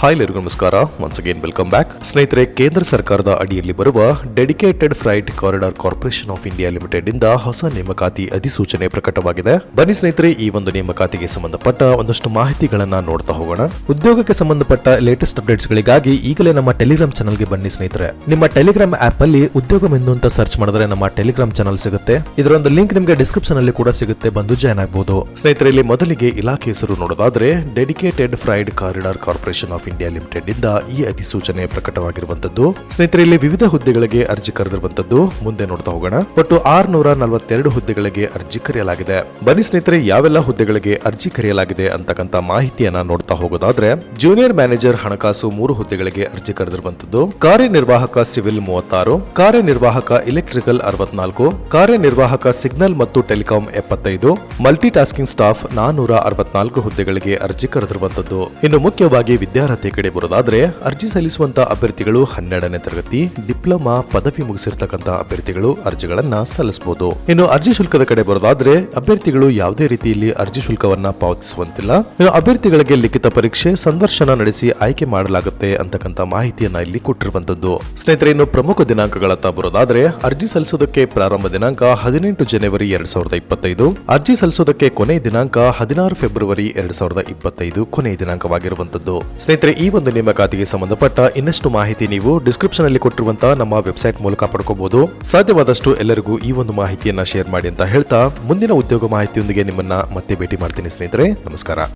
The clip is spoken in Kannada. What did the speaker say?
ಹಾಯ್ ಎಲ್ಲರಿಗೂ ನಮಸ್ಕಾರ. ಒನ್ಸ್ ಅಗೇನ್ ವೆಲ್ಕಮ್ ಬ್ಯಾಕ್ ಸ್ನೇಹಿತರೆ, ಕೇಂದ್ರ ಸರ್ಕಾರದ ಅಡಿಯಲ್ಲಿ ಬರುವ dedicated freight corridor corporation of India limited ಇಂದ ಹೊಸ ನೇಮಕಾತಿ ಅಧಿಸೂಚನೆ ಪ್ರಕಟವಾಗಿದೆ. ಬನ್ನಿ ಸ್ನೇಹಿತರೆ, ಈ ಒಂದು ನೇಮಕಾತಿಗೆ ಸಂಬಂಧಪಟ್ಟ ಒಂದಷ್ಟು ಮಾಹಿತಿಗಳನ್ನ ನೋಡ್ತಾ ಹೋಗೋಣ. ಉದ್ಯೋಗಕ್ಕೆ ಸಂಬಂಧಪಟ್ಟ ಲೇಟೆಸ್ಟ್ ಅಪ್ಡೇಟ್ಸ್ ಗಳಿಗಾಗಿ ಈಗಲೇ ನಮ್ಮ ಟೆಲಿಗ್ರಾಮ್ ಚಾನಲ್ಗೆ ಬನ್ನಿ ಸ್ನೇಹಿತರೆ. ನಿಮ್ಮ ಟೆಲಿಗ್ರಾಮ್ ಆಪ್ ಅಲ್ಲಿ ಉದ್ಯೋಗ ಮೆನು ಅಂತ ಸರ್ಚ್ ಮಾಡಿದ್ರೆ ನಮ್ಮ ಟೆಲಿಗ್ರಾಮ್ ಚಾನಲ್ ಸಿಗುತ್ತೆ. ಇದರ ಒಂದು ಲಿಂಕ್ ನಿಮಗೆ ಡಿಸ್ಕ್ರಿಪ್ಷನ್ ಅಲ್ಲಿ ಕೂಡ ಸಿಗುತ್ತೆ, ಬಂದು ಜಾಯ್ನ್ ಆಗಬಹುದು ಸ್ನೇಹಿತರೆ, ಇಲ್ಲಿ ಮೊದಲಿಗೆ ಇಲಾಖೆ ಹೆಸರು ನೋಡೋದಾದ್ರೆ dedicated freight corridor corporation of India limited ಇಂದ ಈ ಅಧಿಸೂಚನೆ ಪ್ರಕಟವಾಗಿರುವಂತದ್ದು ಸ್ನೇಹಿತರೆ, ಇಲ್ಲಿ ವಿವಿಧ ಹುದ್ದೆಗಳಿಗೆ ಅರ್ಜಿ ಕರೆದಿರುವಂತದ್ದು ಮುಂದೆ ನೋಡ್ತಾ ಹೋಗೋಣ. ಒಟ್ಟು ಆರ್ನೂರ ನಲವತ್ತೆರಡು ಹುದ್ದೆಗಳಿಗೆ ಅರ್ಜಿ ಕರೆಯಲಾಗಿದೆ. ಬನ್ನಿ ಸ್ನೇಹಿತರೆ, ಯಾವೆಲ್ಲ ಹುದ್ದೆಗಳಿಗೆ ಅರ್ಜಿ ಕರೆಯಲಾಗಿದೆ ಅಂತಕ್ಕಂತ ಮಾಹಿತಿಯನ್ನ ನೋಡ್ತಾ ಹೋಗೋದಾದ್ರೆ, ಜೂನಿಯರ್ ಮ್ಯಾನೇಜರ್ ಹಣಕಾಸು ಮೂರು ಹುದ್ದೆಗಳಿಗೆ ಅರ್ಜಿ ಕರೆದಿರುವಂತದ್ದು ಕಾರ್ಯನಿರ್ವಾಹಕ ಸಿವಿಲ್ ಮೂವತ್ತಾರು, ಕಾರ್ಯನಿರ್ವಾಹಕ ಇಲೆಕ್ಟ್ರಿಕಲ್ ಅರವತ್ನಾಲ್ಕು, ಕಾರ್ಯನಿರ್ವಾಹಕ ಸಿಗ್ನಲ್ ಮತ್ತು ಟೆಲಿಕಾಂ ಎಪ್ಪತ್ತೈದು ಮಲ್ಟಿ ಟಾಸ್ಕಿಂಗ್ ಸ್ಟಾಫ್ ನಾನೂರ ಅರವತ್ನಾಲ್ಕು ಹುದ್ದೆಗಳಿಗೆ ಅರ್ಜಿ ಕರೆದಿರುವಂತದ್ದು ಇನ್ನು ಮುಖ್ಯವಾಗಿ ವಿದ್ಯಾರ್ಥಿ ಕಡೆ ಬರೋದಾದ್ರೆ ಅರ್ಜಿ ಸಲ್ಲಿಸುವಂತಹ ಅಭ್ಯರ್ಥಿಗಳು ಹನ್ನೆರಡನೇ ತರಗತಿ, ಡಿಪ್ಲೊಮಾ, ಪದವಿ ಮುಗಿಸಿರ್ತಕ್ಕಂತಹ ಅಭ್ಯರ್ಥಿಗಳು ಅರ್ಜಿಗಳನ್ನ ಸಲ್ಲಿಸಬಹುದು ಇನ್ನು ಅರ್ಜಿ ಶುಲ್ಕದ ಕಡೆ ಬರೋದಾದ್ರೆ ಅಭ್ಯರ್ಥಿಗಳು ಯಾವುದೇ ರೀತಿಯಲ್ಲಿ ಅರ್ಜಿ ಶುಲ್ಕವನ್ನ ಪಾವತಿಸುವಂತಿಲ್ಲ. ಇನ್ನು ಅಭ್ಯರ್ಥಿಗಳಿಗೆ ಲಿಖಿತ ಪರೀಕ್ಷೆ, ಸಂದರ್ಶನ ನಡೆಸಿ ಆಯ್ಕೆ ಮಾಡಲಾಗುತ್ತೆ ಅಂತಕ್ಕಂತ ಮಾಹಿತಿಯನ್ನ ಇಲ್ಲಿ ಕೊಟ್ಟಿರುವಂತದ್ದು. ಸ್ನೇಹಿತರೆ, ಇನ್ನು ಪ್ರಮುಖ ದಿನಾಂಕಗಳತ್ತ ಬರೋದಾದ್ರೆ ಅರ್ಜಿ ಸಲ್ಲಿಸೋದಕ್ಕೆ ಪ್ರಾರಂಭ ದಿನಾಂಕ ಹದಿನೆಂಟು ಜನವರಿ ಎರಡ್ ಸಾವಿರದ ಇಪ್ಪತ್ತೈದು, ಅರ್ಜಿ ಸಲ್ಲಿಸೋದಕ್ಕೆ ಕೊನೆ ದಿನಾಂಕ ಹದಿನಾರು ಫೆಬ್ರವರಿ ಎರಡ್ ಸಾವಿರದ ಇಪ್ಪತ್ತೈದು ಕೊನೆಯ ದಿನಾಂಕವಾಗಿರುವಂತದ್ದು. ಸ್ನೇಹಿತರೆ ಈ ಒಂದು ನೇಮಕಾತಿಗೆ ಸಂಬಂಧಪಟ್ಟ ಇನ್ನಷ್ಟು ಮಾಹಿತಿ ನೀವು ಡಿಸ್ಕ್ರಿಪ್ಷನ್ ಅಲ್ಲಿ ಕೊಟ್ಟಿರುವಂತಹ ನಮ್ಮ ವೆಬ್ಸೈಟ್ ಮೂಲಕ ಪಡ್ಕೋಬಹುದು. ಸಾಧ್ಯವಾದಷ್ಟು ಎಲ್ಲರಿಗೂ ಈ ಒಂದು ಮಾಹಿತಿಯನ್ನ ಶೇರ್ ಮಾಡಿ ಅಂತ ಹೇಳ್ತಾ ಮುಂದಿನ ಉದ್ಯೋಗ ಮಾಹಿತಿಯೊಂದಿಗೆ ನಿಮ್ಮನ್ನ ಮತ್ತೆ ಭೇಟಿ ಮಾಡ್ತೀನಿ ಸ್ನೇಹಿತರೆ, ನಮಸ್ಕಾರ.